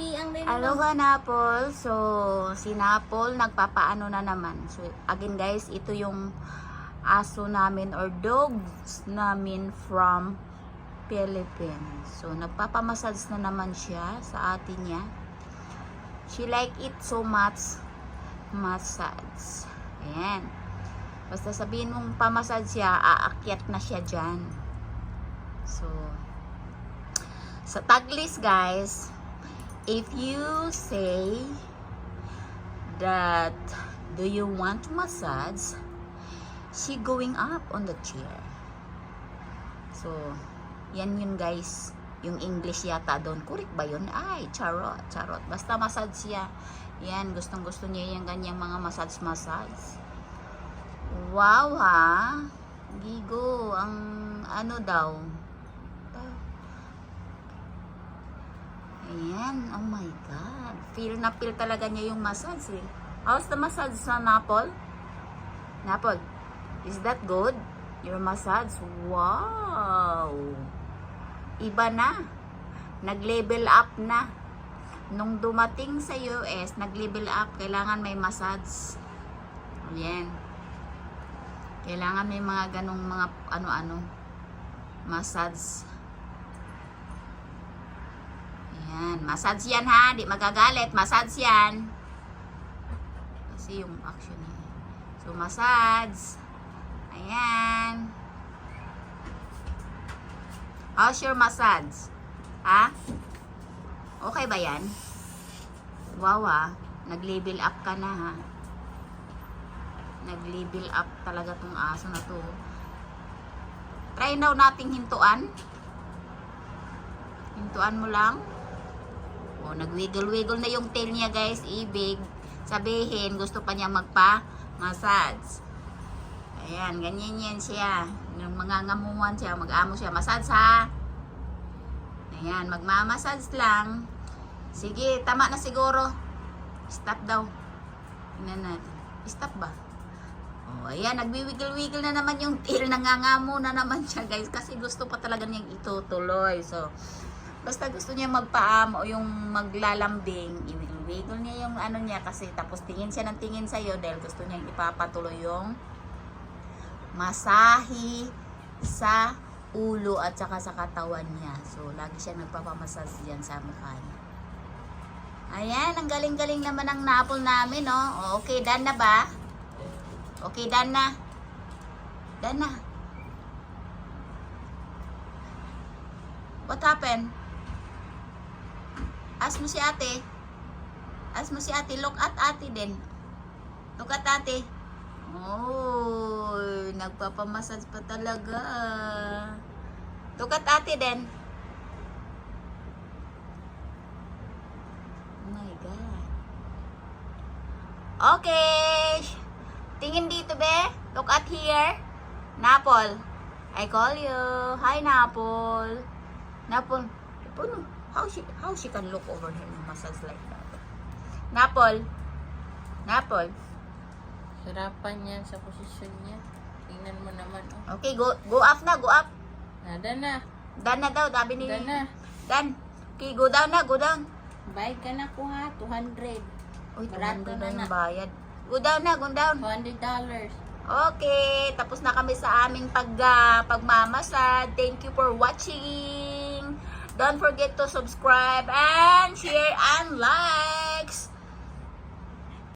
Happy ang rin Aloha Napol. So, si Napol nagpapaano na naman. So, again guys, ito yung aso namin or dogs namin from Philippines. So, nagpapamassage na naman siya sa atin niya. She like it so much. Massage. Ayan. Basta sabihin mong pamassage siya, aakyat na siya dyan. So, sa taglis guys, if you say that do you want to massage, she going up on the chair. So, yan yun guys. Yung English yata doon. Correct ba yun? Ay, charot, charot. Basta massage siya. Yan, gustong gusto niya yung ganyang mga massage-massage. Wow ha. Gigo, ang ano daw. Ayan, oh my God. Feel na feel talaga niya yung massage eh. How's the massage sa Napol? Napol, is that good? Your massage? Wow! Iba na. Nag-level up na. Nung dumating sa US, nag-level up. Kailangan may massage. Ayan. Kailangan may mga ganong mga ano-ano. Massage. Ayan. Massage yan ha. Di magagalit. Massage yan. Kasi yung action niya. So, massage. Ayan. How's your massage? Ha? Okay ba yan? Wow ah. Nag-level up ka na ha. Nag-level up talaga tong aso na to. Try daw nating hintuan. Hintuan mo lang. O, nag-wiggle-wiggle na yung tail niya guys. Ibig sabihin, gusto pa niya magpa-massage. Ayan, ganyan yan siya. Yung mga ngamuhan siya, mag-amo siya. Massage ha. Ayan, magmamassage lang. Sige, tama na siguro. Stop daw. Tingnan natin. Stop ba? Oh, ayan, nagwiwiggle-wiggle na naman yung tail. Nangangamo na naman siya, guys. Kasi gusto pa talaga niyang itutuloy. So, basta gusto niya magpaamo o yung maglalambing, i-wiggle niya yung ano niya kasi tapos tingin siya ng tingin sa'yo dahil gusto niyang ipapatuloy yung masahi sa ulo at saka sa katawan niya. So, lagi siya nagpapamassage dyan sa mukha niya. Ayan, ang galing-galing naman ng napol namin, no? O, okay, done na ba? Okay, done na. Done na. What happened? Ask mo si ate. Ask mo si ate. Look at ate din. Look at ate. Oh, nagpapamassage pa talaga. Look at ate din. Oh my God. Okay. Tingin dito, be. Look at here. Napol. I call you. Hi, Napol. Napol. Puno. How she, how she can look over here and massage like that? Napol. Napol. Hirapan yan sa posisyon niya. Tingnan mo naman, oh. Okay, go go up na, go up. Nada na. Dan na daw, dabi ni Nada na. Dan. Okay, go down na, go down. Bayad ka na ko ha. 200. Uy, Barato tumanda na na yung na. bayad. Go down na, go down. 200 dollars. Okay, tapos na kami sa aming pag, uh, pagmamasad. Thank you for watching. Don't forget to subscribe and share and like.